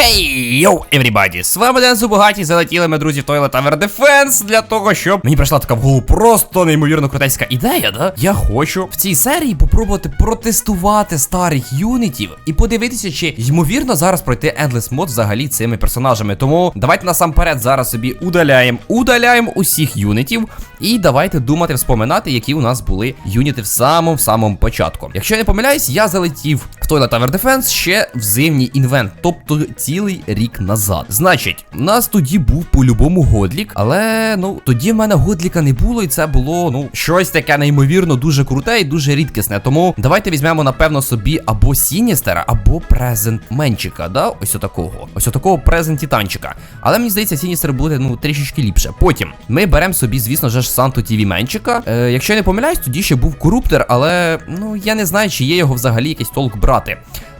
Хей, йоу, everybody! З вами Дензо Бугаті, залетіли ми, друзі, в Toilet Tower Defense для того, щоб мені прийшла така в голову просто неймовірно крутецька ідея, да? Я хочу в цій серії попробувати протестувати старих юнітів і подивитися, чи ймовірно зараз пройти Endless Mode взагалі цими персонажами. Тому давайте насамперед зараз собі удаляємо, удаляємо усіх юнітів. І давайте думати, вспоминати, які у нас були юніти в самому самому початку. Якщо я не помиляюсь, я залетів в Toilet Tower Defense ще в зимній інвент, тобто цілий рік назад. Значить, у нас тоді був по-любому Годлік, але ну тоді в мене Годліка не було, і це було ну щось таке неймовірно дуже круте і дуже рідкісне. Тому давайте візьмемо, напевно, собі або Сіністера, або Презент Менчика. Да? Ось отакого. Ось отакого презент Титанчика. Але мені здається, Сіністер буде ну трішечки ліпше. Потім ми беремо собі, звісно ж, Санту Тіві Менчика. Е, якщо я не помиляюсь, тоді ще був коруптер, але ну я не знаю, чи є його взагалі якийсь толк брати.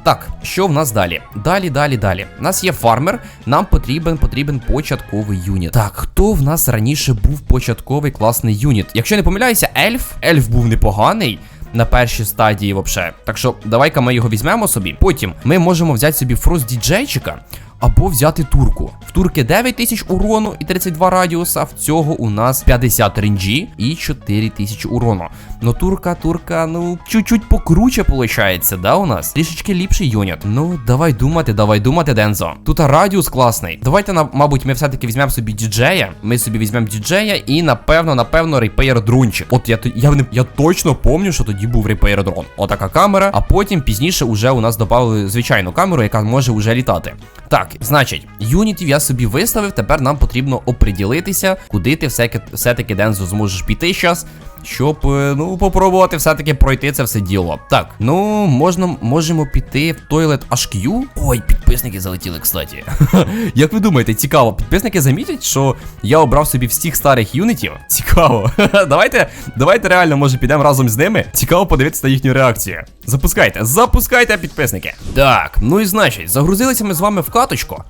Так, що в нас далі? Далі, далі, далі. У нас є фармер, нам потрібен потрібен початковий юніт. Так, хто в нас раніше був початковий класний юніт? Якщо не помиляюся, ельф. Ельф був непоганий. На першій стадії, вообще. Так що давай-ка ми його візьмемо собі. Потім ми можемо взяти собі фрост діджейчика. Або взяти турку. В турки 9 тисяч урону і 32 радіуса. В цього у нас 50 ренджі і 4 тисячі урону. Ну турка, турка, ну чуть-чуть покруче виходить, да, у нас? Трішечки ліпший юніт. Ну, давай думати, давай думати, Дензо. Тут радіус класний. Давайте, мабуть, ми все-таки візьмемо собі діджея. Ми собі візьмемо діджея і, напевно, напевно, репейр дрончик. От я я, не, я точно пам'ятаю, що тоді був репейр дрон. Отака камера, а потім пізніше уже у нас додали звичайну камеру, яка може вже літати. Так, значить, юнітів я собі виставив, тепер нам потрібно оприділитися, куди ти все-таки Дензо зможеш піти зараз. Щоб, е, ну, попробувати все-таки пройти це все діло. Так, ну, можна, можемо піти в Toilet HQ. Ой, підписники залетіли, кстати. Як ви думаєте, цікаво, підписники замітять, що я обрав собі всіх старих юнітів? Цікаво. давайте, давайте реально, може, підемо разом з ними. Цікаво подивитися на їхню реакцію. Запускайте, запускайте, підписники. Так, ну і значить, загрузилися ми з вами в каточку.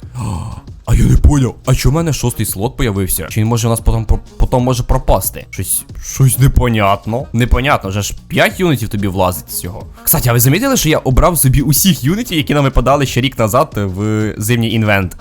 А я не поняв, а чому в мене шостий слот появився? Чи він може у нас потім, потім може пропасти? Щось щось непонятно. Непонятно, вже ж 5 юнітів тобі влазить з цього. Кстати, а ви замітили, що я обрав собі усіх юнітів, які нам випадали ще рік назад в зимній інвент?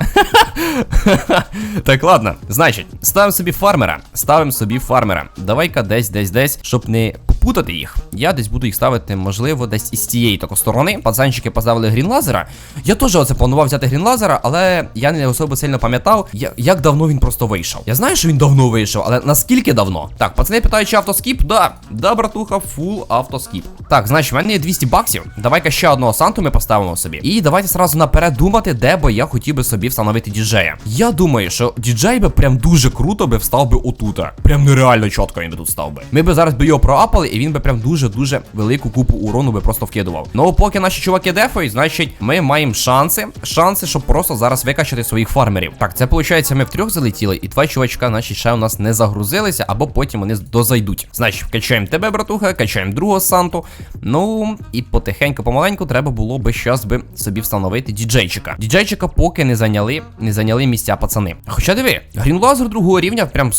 так, ладно. Значить, ставимо собі фармера. Ставимо собі фармера. Давай-ка десь, десь, десь, щоб не попутати їх. Я десь буду їх ставити, можливо, десь із цієї тако сторони. Пацанчики поставили грінлазера. Я теж оце планував взяти грінлазера, але я не особо сильно пам'ятав, як давно він просто вийшов. Я знаю, що він давно вийшов, але наскільки давно? Так, пацани питають, чи автоскіп? Да, да, братуха, фул автоскіп. Так, значить, в мене є 200 баксів. Давай-ка ще одного санту ми поставимо собі. І давайте сразу наперед думати, де би я хотів би собі встановити діджея. Я думаю, що діджей би прям дуже круто би встав би отута. Прям нереально чітко він би тут став би. Ми би зараз би його проапали, і він би прям дуже-дуже велику купу урону би просто вкидував. Ну, поки наші чуваки дефають, значить, ми маємо шанси. Шанси, щоб просто зараз викачати своїх фармерів. Так, це виходить, ми втрьох залетіли, і два чувачка, наші ще у нас не загрузилися, або потім вони дозайдуть. Значить, качаємо тебе, братуха, качаємо другого санту. Ну, і потихеньку, помаленьку, треба було би щас би собі встановити діджейчика. Діджейчика поки не зайняли, не зайняли місця пацани. Хоча диви, грінлазер другого рівня прям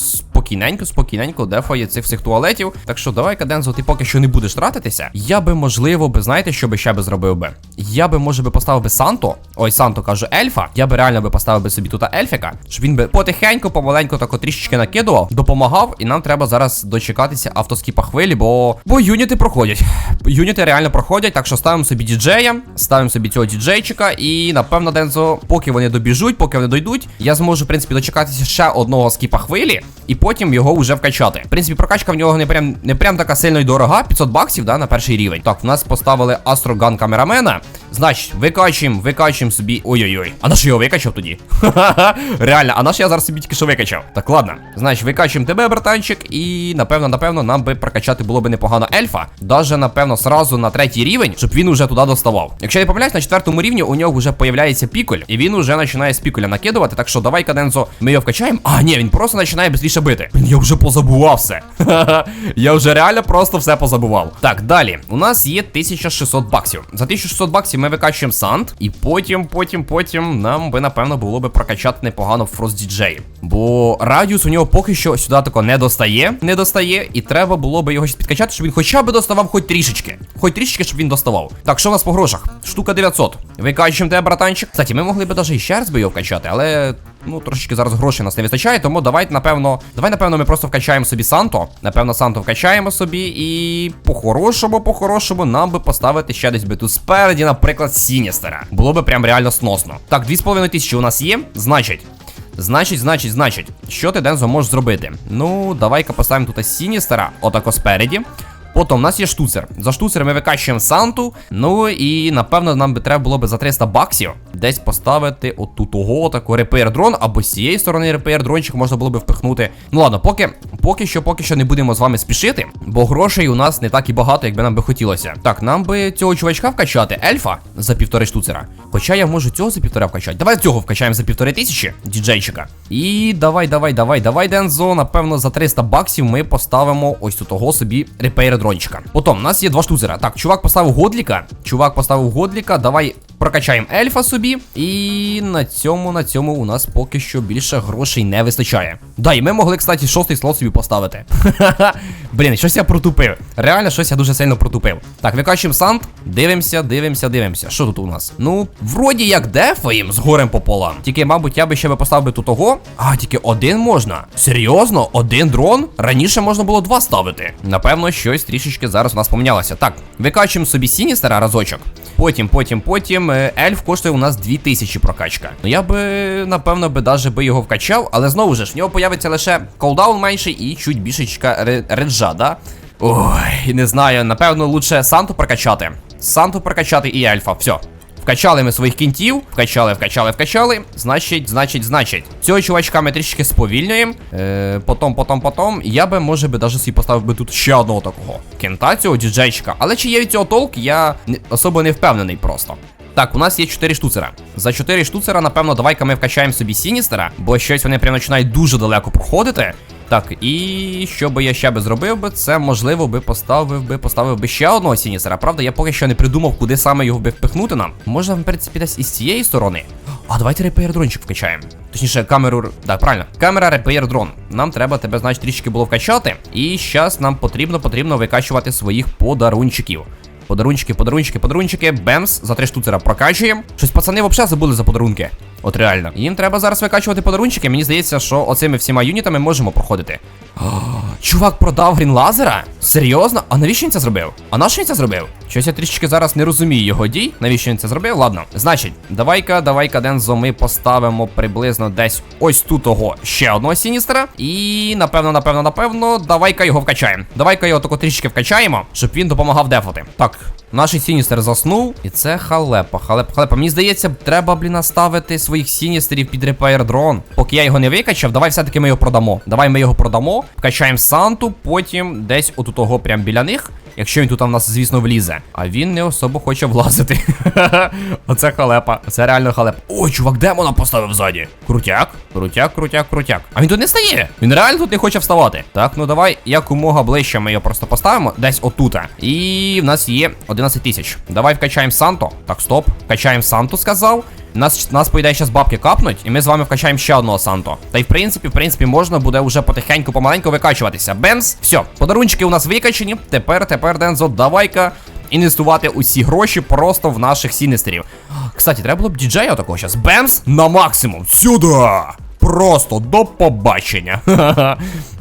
спокійненько, спокійненько дефає цих всіх туалетів. Так що давай, Кадензо, ти поки що не будеш тратитися. Я би, можливо, би, знаєте, що би ще би зробив би? Я би, може би, поставив би Санто. Ой, Санто кажу, ельфа. Я би реально би поставив би собі тут ельфіка, щоб він би потихеньку, помаленьку тако трішечки накидував, допомагав, і нам треба зараз дочекатися автоскіпа хвилі, бо. Бо юніти проходять. Юніти реально проходять, так що ставимо собі діджея, ставимо собі цього діджейчика, і напевно, Дензо, поки вони добіжуть, поки вони дойдуть, я зможу, в принципі, дочекатися ще одного скіпа хвилі, і потім його вже вкачати. В принципі, прокачка в нього не прям не прям така сильно й дорога, 500 баксів, да, на перший рівень. Так, в нас поставили Астроган камерамена. Значить, викачуємо, викачуємо собі. Ой-ой-ой. А наш його викачав тоді? Ха-ха-ха. Реально, а наш я зараз собі тільки що викачав. Так, ладно. Значить, викачуємо тебе, братанчик, і напевно, напевно, нам би прокачати було би непогано ельфа. Даже, напевно, сразу на третій рівень, щоб він уже туди доставав. Якщо я не помиляюсь, на четвертому рівні у нього вже появляється піколь, і він уже починає з піколя накидувати. Так що давай, Кадензо, ми його вкачаємо. А, ні, він просто починає швидше бити. Робити? Блін, я вже позабував все. я вже реально просто все позабував. Так, далі. У нас є 1600 баксів. За 1600 баксів ми викачуємо санд, і потім, потім, потім нам би, напевно, було би прокачати непогано Frost DJ. Бо радіус у нього поки що сюди тако не достає, не достає, і треба було би його підкачати, щоб він хоча б доставав хоч трішечки. Хоч трішечки, щоб він доставав. Так, що у нас по грошах? Штука 900. Викачуємо тебе, братанчик. Кстати, ми могли би навіть ще раз би його вкачати, але. Ну, трошечки зараз грошей нас не вистачає, тому давайте, напевно, давай, напевно, ми просто вкачаємо собі Санто. Напевно, Санто вкачаємо собі, і по-хорошому, по-хорошому, нам би поставити ще десь би тут спереді, наприклад, Сіністера. Було би прям реально сносно. Так, 2,5 тисячі у нас є, значить. Значить, значить, значить, що ти Дензо можеш зробити? Ну, давай-ка поставимо тут Сіністера, отако спереді. Потім у нас є штуцер. За штуцер ми викачуємо Санту. Ну і напевно нам би треба було би за 300 баксів десь поставити отут ого таку репейр дрон, або з цієї сторони репейр дрончик можна було би впихнути. Ну ладно, поки поки що, поки що не будемо з вами спішити, бо грошей у нас не так і багато, як би нам би хотілося. Так, нам би цього чувачка вкачати, ельфа за півтори штуцера. Хоча я можу цього за півтора вкачати. Давай цього вкачаємо за півтори тисячі, діджейчика. І давай, давай, давай, давай, Дензо. Напевно, за 300 баксів ми поставимо ось тут того собі репейр дрончика. Потім у нас є два штуцера. Так, чувак поставив годліка. Чувак поставив годліка. Давай прокачаємо ельфа собі. І на цьому, на цьому у нас поки що більше грошей не вистачає. Да, і ми могли, кстати, шостий слот собі поставити. Блін, щось я протупив. Реально, щось я дуже сильно протупив. Так, викачуємо сант. Дивимося, дивимося, дивимося. Що тут у нас? Ну, вроді як дефаєм з горем пополам. Тільки, мабуть, я би ще би поставив би тут того. А, тільки один можна. Серйозно? Один дрон? Раніше можна було два ставити. Напевно, щось трішечки зараз у нас помінялося. Так, викачуємо собі Сіністера разочок. Потім, потім, потім. е, Ельф коштує у нас 2000 прокачка. Ну я би, напевно, би даже би його вкачав, але знову ж, в нього появиться лише колдаун менший і чуть більшечка ре- реджа, да? Ой, не знаю, напевно, лучше Санту прокачати. Санту прокачати і Ельфа. Все. Вкачали ми своїх кінтів, вкачали, вкачали, вкачали. Значить, значить, значить. Цього чувачка ми трішки сповільнюємо. Е, потом, потом, потом. Я би, може би, даже собі поставив би тут ще одного такого кента, цього діджейчика. Але чи є від цього толк, я особо не впевнений просто. Так, у нас є 4 штуцера. За 4 штуцера, напевно, давай-ка ми вкачаємо собі Сіністера, бо щось вони прям починають дуже далеко проходити. Так, і що би я ще би зробив би, це можливо би поставив би, поставив би ще одного Сіністера. Правда, я поки що не придумав, куди саме його би впихнути нам. Можна, в принципі, десь із цієї сторони. А давайте репейр дрончик вкачаємо. Точніше, камеру. Так, правильно. Камера репейр дрон. Нам треба тебе, значить, трішки було вкачати. І зараз нам потрібно потрібно викачувати своїх подарунчиків. Подарунчики, подарунчики, подарунчики. Бемс, за три штуцера прокачуємо. Щось пацани взагалі забули за подарунки. От реально. Їм треба зараз викачувати подарунчики. Мені здається, що оцими всіма юнітами можемо проходити. Чувак продав грін лазера? Серйозно? А навіщо він це зробив? А на що він це зробив? Щось я трішки зараз не розумію його дій. Навіщо він це зробив? Ладно. Значить, давай-ка, давай-ка, Дензо, ми поставимо приблизно десь ось тут того ще одного Сіністера. І напевно, напевно, напевно, давай-ка його вкачаємо. Давай-ка його тако трішки вкачаємо, щоб він допомагав дефати. Так, наш Сіністер заснув. І це халепа, халепа, халепа. Мені здається, треба, блін, наставити своїх Сіністерів під репейр дрон. Поки я його не викачав, давай все-таки ми його продамо. Давай ми його продамо, вкачаємо Санту, потім десь отут того прям біля них. Якщо він тут в нас, звісно, влізе. А він не особо хоче влазити. Оце халепа. Це реально халепа. Ой, чувак, демона поставив ззаді. Крутяк, крутяк, крутяк, крутяк. А він тут не стає. Він реально тут не хоче вставати. Так, ну давай якомога ближче ми його просто поставимо. Десь отута. І в нас є 11 тисяч. Давай вкачаємо Санто. Так, стоп. Вкачаємо Санту, сказав. Нас, нас по ідеї, зараз бабки капнуть, і ми з вами вкачаємо ще одного Санто. Та й в принципі, в принципі, можна буде вже потихеньку, помаленьку викачуватися. Бенз, все, подарунчики у нас викачені. Тепер, тепер, Дензо, давай-ка інвестувати усі гроші просто в наших сінестерів. Кстати, треба було б діджея такого зараз. Бемс на максимум. Сюди! Просто до побачення.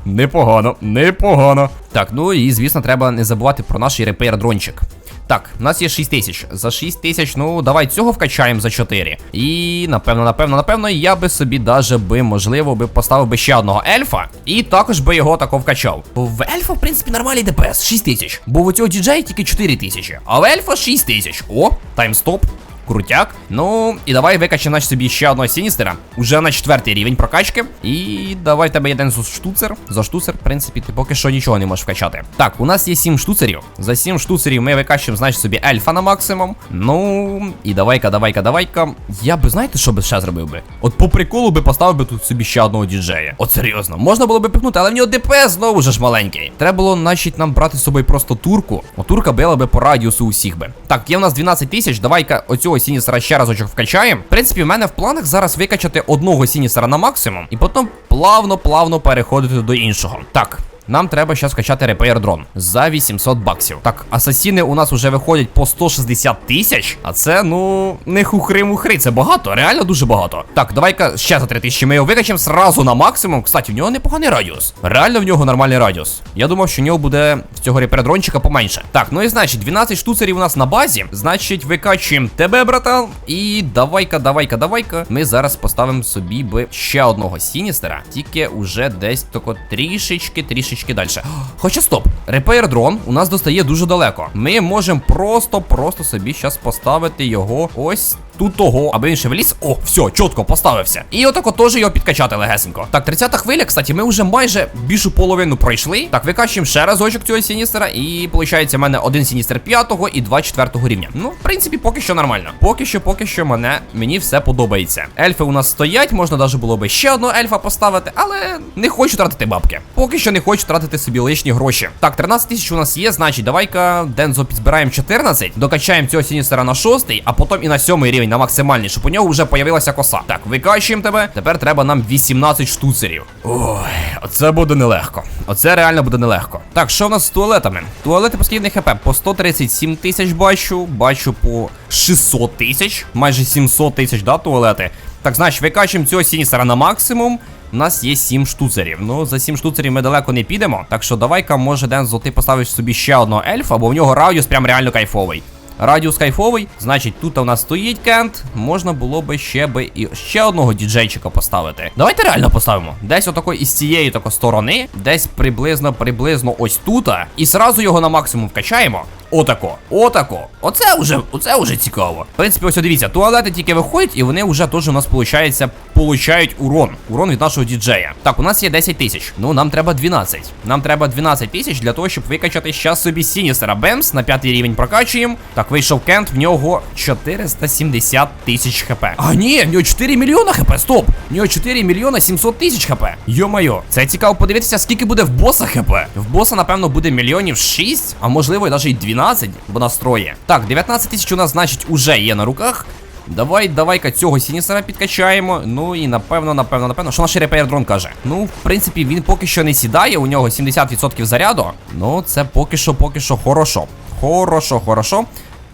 непогано, непогано. Так, ну і звісно, треба не забувати про наш репейр дрончик. Так, у нас є 6 тисяч. За 6 тисяч, ну давай цього вкачаємо за 4. І напевно, напевно, напевно, я би собі даже би, можливо, би поставив би ще одного ельфа. І також би його тако вкачав. В ельфа, в принципі, нормальний ДПС, 6 тисяч. Бо у цього діджея тільки 4 тисячі. А в ельфа 6 тисяч. О, таймстоп. Крутяк. Ну, і давай значить, собі ще одного Сіністера. Уже на четвертий рівень прокачки. І давай тебе один штуцер. За штуцер, в принципі, ти поки що нічого не можеш вкачати. Так, у нас є сім штуцерів. За сім штуцерів ми викачуємо, значить, собі ельфа на максимум. Ну, і давай-ка, давай-ка, давай-ка. Я би, знаєте, що би ще зробив би? От по приколу би поставив би тут собі ще одного діджея. От серйозно, можна було би пихнути, але в нього ДПС знову ж маленький. Треба було, значить, нам брати з собою просто турку. О, турка била би по радіусу усіх би. Так, є у нас 12 тисяч. Давай-ка оцього Сіністера ще разочок вкачаємо. В принципі, в мене в планах зараз викачати одного Сіністера на максимум, і потім плавно-плавно переходити до іншого. Так. Нам треба зараз качати репейр дрон за 800 баксів. Так, асасіни у нас вже виходять по 160 тисяч. А це, ну, не хухри-мухри. Це багато, реально дуже багато. Так, давай-ка ще за 3 тисячі ми його викачемо сразу на максимум. Кстати, в нього непоганий радіус. Реально в нього нормальний радіус. Я думав, що в нього буде в цього репердрончика поменше. Так, ну і значить, 12 штуцерів у нас на базі. Значить, викачуємо тебе, братан. І давай-ка, давай-ка, давай-ка. Ми зараз поставимо собі би ще одного Сіністера. Тільки уже десь тако трішечки, трішечки далі. Хоча стоп, репейр дрон у нас достає дуже далеко. Ми можемо просто-просто собі зараз поставити його ось тут того, аби він ще вліз. О, все, чітко поставився. І отако теж його підкачати легесенько. Так, 30-та хвиля, кстати, ми вже майже більшу половину пройшли. Так, викачуємо ще разочок цього сіністера. І виходить, в мене один сіністер 5 і два 4 рівня. Ну, в принципі, поки що нормально. Поки що, поки що мене мені все подобається. Ельфи у нас стоять, можна навіть було би ще одного ельфа поставити, але не хочу тратити бабки. Поки що не хочу тратити собі лишні гроші. Так, 13 тисяч у нас є, значить, давай-ка Дензо підзбираємо 14, докачаємо цього сіністера на 6, а потім і на 7 рівень, на максимальний, щоб у нього вже появилася коса. Так, викачуємо тебе. Тепер треба нам 18 штуцерів. Ой, оце буде нелегко. Оце реально буде нелегко. Так, що в нас з туалетами? Туалети по скільки хп? По 137 тисяч бачу, бачу по 600 тисяч, майже 700 тисяч, да, туалети. Так, значить, викачуємо цього сіністера на максимум. У нас є 7 штуцерів. Ну, за 7 штуцерів ми далеко не підемо. Так що давай-ка, може, Дензо, ти поставиш собі ще одного ельфа, бо в нього радіус прям реально кайфовий. Радіус кайфовий, значить, тут у нас стоїть кент. Можна було би ще би і ще одного діджейчика поставити. Давайте реально поставимо. Десь отако із цієї тако сторони, десь приблизно, приблизно ось тут. І зразу його на максимум вкачаємо. Отако, отако. Оце вже, оце вже цікаво. В принципі, ось дивіться, туалети тільки виходять, і вони вже теж у нас, виходить, получають урон. Урон від нашого діджея. Так, у нас є 10 тисяч. Ну, нам треба 12. Нам треба 12 тисяч для того, щоб викачати щас собі Сіністера Бемс на п'ятий рівень прокачуємо. Так, вийшов Кент, в нього 470 тисяч хп. А ні, в нього 4 мільйона хп. Стоп! В нього 4 мільйона 700 тисяч хп. Йо-майо, це цікаво подивитися, скільки буде в боса хп. В боса, напевно, буде мільйонів 6, а можливо, навіть і 12, бо настроє. Так, 19 тисяч у нас, значить, уже є на руках. Давай, давай-ка цього Сіністера підкачаємо. Ну і напевно, напевно, напевно. Що наш репейр дрон каже? Ну, в принципі, він поки що не сідає, у нього 70% заряду. Ну, це поки що, поки що хорошо. Хорошо, хорошо.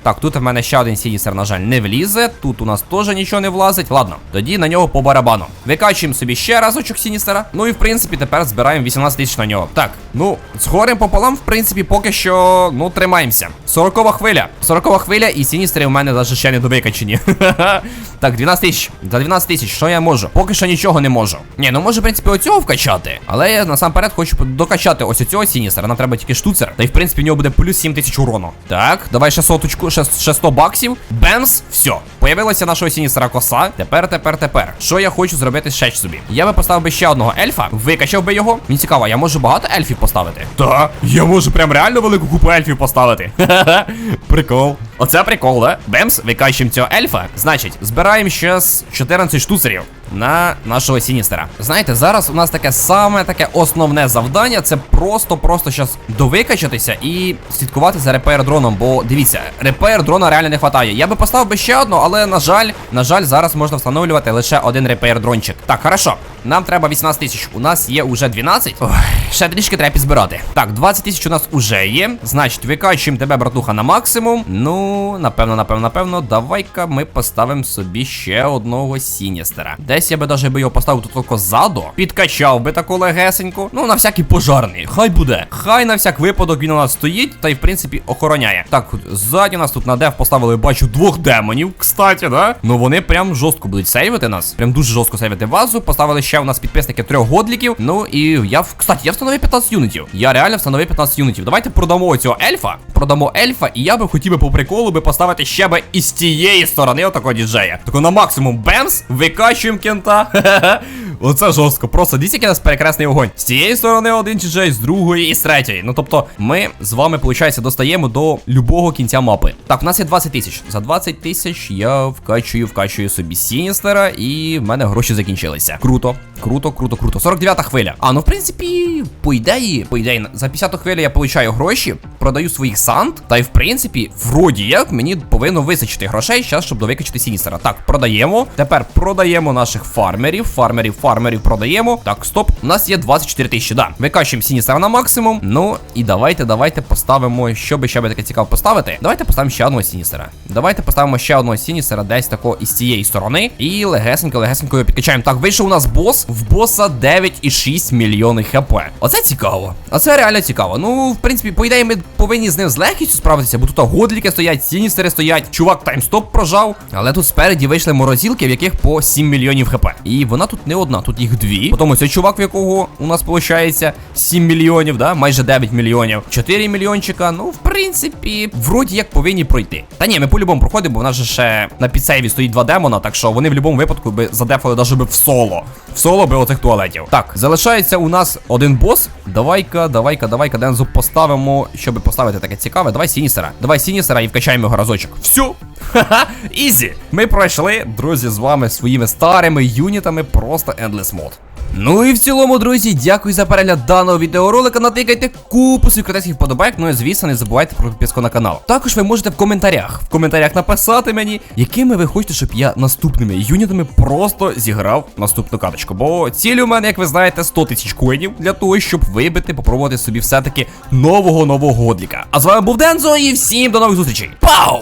Так, тут в мене ще один сінісер, на жаль, не влізе. Тут у нас теж нічого не влазить. Ладно, тоді на нього по барабану. Викачуємо собі ще разочок сінісера. Ну і в принципі тепер збираємо 18 тисяч на нього. Так, ну, з горем пополам, в принципі, поки що, ну, тримаємося. 40 хвиля. 40 хвиля, і сіністери у мене навіть ще не довикачені. так, 12 тисяч. За 12 тисяч, що я можу? Поки що нічого не можу. Ні, ну можу, в принципі, оцього вкачати. Але я насамперед хочу докачати ось оцього сіністера. Нам треба тільки штуцер. Та й в принципі в нього буде плюс 7 тисяч урону. Так, давай ще соточку, ще, ще 100 баксів. Бемс, все. Появилася нашого сіністера коса. Тепер, тепер, тепер. Що я хочу зробити ще собі? Я би поставив би ще одного ельфа, викачав би його. Мені цікаво, я можу багато ельфів поставити. Та, я можу прям реально велику купу ельфів поставити. Прикол. Оце прикол, да? Бемс, викачуємо цього ельфа. Значить, збираємо ще з 14 штуцерів на нашого Сіністера. Знаєте, зараз у нас таке саме таке основне завдання це просто-просто зараз довикачатися і слідкувати за репейр дроном. Бо дивіться, репейр дрона реально не вистачає. Я би поставив би ще одну, але на жаль, на жаль, зараз можна встановлювати лише один репейр дрончик. Так, хорошо. Нам треба 18 тисяч. У нас є уже 12. Ой, ще трішки треба підзбирати. Так, 20 тисяч у нас уже є. Значить, викачуємо тебе, братуха, на максимум. Ну, напевно, напевно, напевно, давай-ка ми поставимо собі ще одного Сіністера. Десь я би даже би його поставив тут тако ззаду, підкачав би таку легесеньку. Ну, на всякий пожарний. Хай буде. Хай на всяк випадок він у нас стоїть та й в принципі охороняє. Так, ззаді нас тут на деф поставили, бачу, двох демонів, кстати, да? Ну вони прям жорстко будуть сейвити нас. Прям дуже жорстко сейвити базу. Поставили ще у нас підписники трьох годліків. Ну і я в- кстати, я встановив 15 юнітів. Я реально встановив 15 юнітів. Давайте продамо цього ельфа. Продамо ельфа, і я би хотів би по приколу би поставити ще би із тієї сторони отакого діджея. Тако на максимум бемс, викачуємо кента. Оце жорстко. Просто дивіться, який нас перекресний огонь. З цієї сторони один діджей, з другої і з третьої. Ну тобто, ми з вами, виходить, достаємо до любого кінця мапи. Так, у нас є 20 тисяч. За 20 тисяч я вкачую, вкачую собі Сіністера, і в мене гроші закінчилися. Круто, круто, круто, круто. 49-та хвиля. А ну в принципі, по ідеї, по ідеї, за 50 хвилю я получаю гроші, продаю своїх санд, та й в принципі, вроді як мені повинно височити грошей зараз, щоб довикачити Сіністера. Так, продаємо. Тепер продаємо наших фармерів, фармерів, фармерів продаємо. Так, стоп. У нас є 24 тисячі. Да, викачуємо Сіністера на максимум. Ну і давайте, давайте поставимо, що би ще би таке цікаво поставити. Давайте поставимо ще одного Сіністера. Давайте поставимо ще одного Сіністера десь тако із цієї сторони. І легесенько, легесенько його підкачаємо. Так, вийшов у нас бос. В боса 9,6 мільйони хп. Оце цікаво. Оце реально цікаво. Ну, в принципі, по ідеї, ми повинні з ним з легкістю справитися, бо тут годліки стоять, сіністери стоять. Чувак таймстоп прожав. Але тут спереді вийшли морозилки, в яких по 7 мільйонів хп. І вона тут не одна, тут їх дві. Потім ось цей чувак, в якого у нас виходить 7 мільйонів, да? майже 9 мільйонів. 4 мільйончика. Ну, в принципі, вроді як повинні пройти. Та ні, ми по-любому проходимо, бо в нас же ще на підсейві стоїть два демона, так що вони в будь-якому випадку би задефали навіть би в соло. В соло би оцих туалетів. Так, залишається у нас один бос. Давай-ка, давай-ка, давай-ка, Дензу поставимо, щоб поставити таке цікаве. Давай Сінісера. Давай Сінісера і вкачаємо його разочок. Всю! Ха-ха, ізі! Ми пройшли, друзі, з вами своїми старими юнітами, просто Endless Mode. Ну і в цілому, друзі, дякую за перегляд даного відеоролика. Натикайте купу своїх крутецьких вподобайок. Ну і звісно, не забувайте про підписку на канал. Також ви можете в коментарях в коментарях написати мені, якими ви хочете, щоб я наступними юнітами просто зіграв наступну каточку. Бо ціль у мене, як ви знаєте, 100 тисяч коїнів для того, щоб вибити, попробувати собі все-таки нового нового годліка. А з вами був Дензо і всім до нових зустрічей. Пау!